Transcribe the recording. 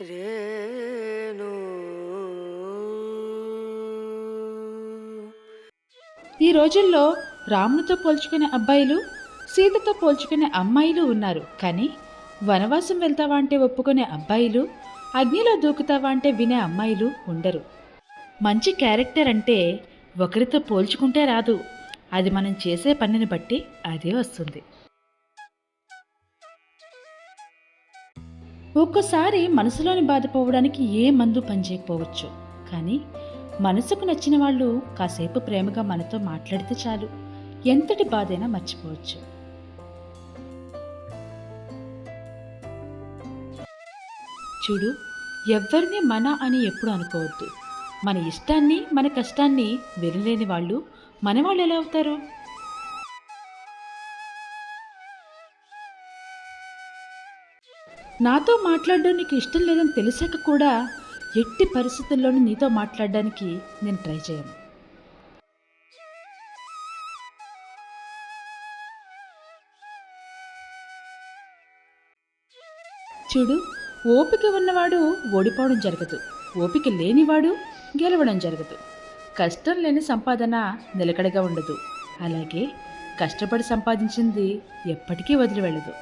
రేణు. ఈ రోజుల్లో రామునితో పోల్చుకునే అబ్బాయిలు సీతతో పోల్చుకునే అమ్మాయిలు ఉన్నారు. కానీ వనవాసం వెళ్తావా అంటే ఒప్పుకునే అబ్బాయిలు అగ్నిలో దూకుతావా అంటే వినే అమ్మాయిలు ఉండరు. మంచి క్యారెక్టర్ అంటే ఒకరితో పోల్చుకుంటే రాదు. అది మనం చేసే పనిని బట్టి అదే వస్తుంది. ఒక్కోసారి మనసులోని బాధ పోవడానికి ఏ మందు పనిచేయకపోవచ్చు. కానీ మనసుకు నచ్చిన వాళ్ళు కాసేపు ప్రేమగా మనతో మాట్లాడితే చాలు. ఎంతటి బాధైనా మర్చిపోవచ్చు. చూడు ఎవరిని మన అని ఎప్పుడు అనుకోవద్దు. మన ఇష్టాన్ని మన కష్టాన్ని వెరలేని వాళ్ళు మన వాళ్ళు ఎలా అవుతారు? నాతో మాట్లాడడం నీకు ఇష్టం లేదని తెలిసాక కూడా ఎట్టి పరిస్థితుల్లోనూ నీతో మాట్లాడడానికి నేను ట్రై చేయను. చూడు ఓపిక ఉన్నవాడు ఓడిపోవడం జరగదు. ఓపిక లేనివాడు గెలవడం జరగదు. కష్టం లేని సంపాదన నిలకడగా ఉండదు. అలాగే కష్టపడి సంపాదించింది ఎప్పటికీ వదిలి వెళ్ళదు.